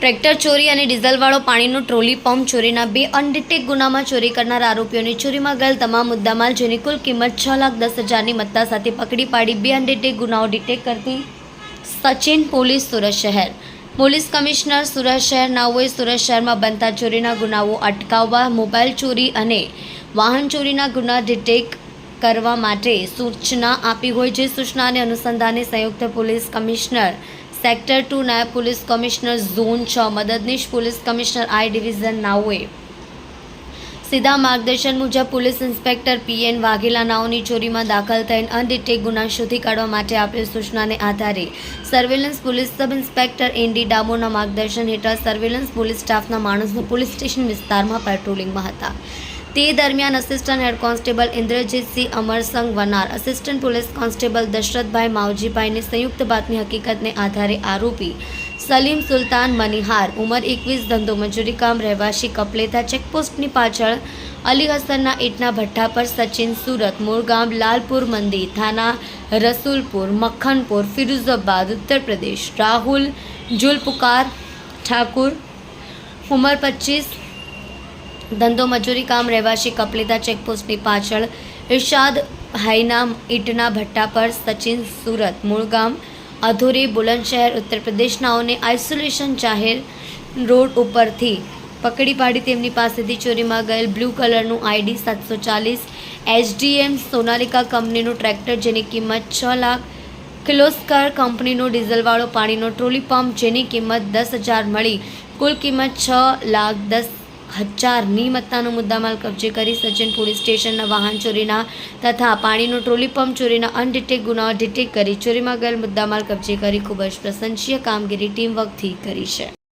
Tractor ચોરી અને ડીઝલવાળો પાણીનો ટ્રોલી પંપ ચોરીના બે અનડિટેક ગુનામાં ચોરી કરનાર આરોપીઓની ચોરીમાં ગયેલ તમામ મુદ્દામાલ જેની કુલ કિંમત છ લાખ દસ હજારની મત્તા સાથે પકડી પાડી બે અનડિટેક ગુનાઓ ડિટેક કરતી સચિન પોલીસ સુરત શહેર. પોલીસ કમિશનર સુરત શહેર નાઓએ સુરત શહેરમાં બનતા ચોરીના ગુનાઓ અટકાવવા, મોબાઈલ ચોરી અને વાહન ચોરીના ગુના ડિટેક કરવા માટે સૂચના આપી હોય, જે સૂચનાને અનુસંધાને સંયુક્ત પોલીસ કમિશનર સેક્ટર ટુ નાયબ પોલીસ કમિશનર ઝોન છ, મદદનીશ પોલીસ કમિશનર આઈ ડિવિઝન નાઓએ. સીધા માર્ગદર્શન મુજબ પોલીસ ઇન્સ્પેક્ટર પીએન વાઘેલા નાઓની ચોરીમાં દાખલ થઈને અનડિટેક ગુના શોધી કાઢવા માટે આપેલ સૂચનાને આધારે surveillance police sub inspector N D ડામોરના માર્ગદર્શન હેઠળ સર્વેલન્સ પોલીસ સ્ટાફના માણસો પોલીસ સ્ટેશન વિસ્તારમાં પેટ્રોલિંગમાં હતા. તે દરમિયાન assistant head constable Indrajitsinh Amarsang Vanar. Assistant police constable Dashrathbhai માવજીભાઈની સંયુક્ત બાતમી હકીકતને આધારે આરોપી સલીમ સુલતાન મનિહાર, ઉંમર એકવીસ, ધંધો મજૂરી કામ, રહેવાસી કપલેથા ચેકપોસ્ટની પાછળ, અલી હસનના ઈટના ભઠ્ઠા પર સચિન સુરત, મોરગામ, લાલપુર મંદિર, થાના, રસુલપુર, મક્ખનપુર, ફિરોઝાબાદ ઉત્તર પ્રદેશ રાહુલ, જુલપુકાર ઠાકુર, ઉંમર પચીસ ધંધો મજૂરી કામ રહેવાસી કપલેતા ચેકપોસ્ટની પાછળ ઇરશાદ હાઈના ઈટના ભઠ્ઠા પર સચિન સુરત મૂળ ગામ અધુરી બુલંદશહેર ઉત્તર પ્રદેશનાઓને આઇસોલેશન જાહેર રોડ ઉપરથી પકડી પાડી તેમની પાસેથી ચોરીમાં ગયેલ બ્લુ કલરનું આઈડી સાતસો ચાલીસ એચડીએમ સોનાલિકા કંપનીનું ટ્રેક્ટર જેની કિંમત છ લાખ કિલોસ્કર કંપનીનો ડીઝલવાળો પાણીનો ટ્રોલી પંપ જેની કિંમત દસ હજાર મળી, કુલ કિંમત છ લાખ દસ હજારની મત્તાનો મુદ્દામાલ કબજે કરી સચિન પોલીસ સ્ટેશનના વાહન ચોરીના તથા પાણીનો ટ્રોલી પંપ ચોરીના અનડિટેક ગુનાઓ ડિટેક કરી ચોરીમાં ગયેલ મુદ્દામાલ કબજે કરી ખૂબ જ પ્રશંસનીય કામગીરી ટીમ વર્કથી કરી છે.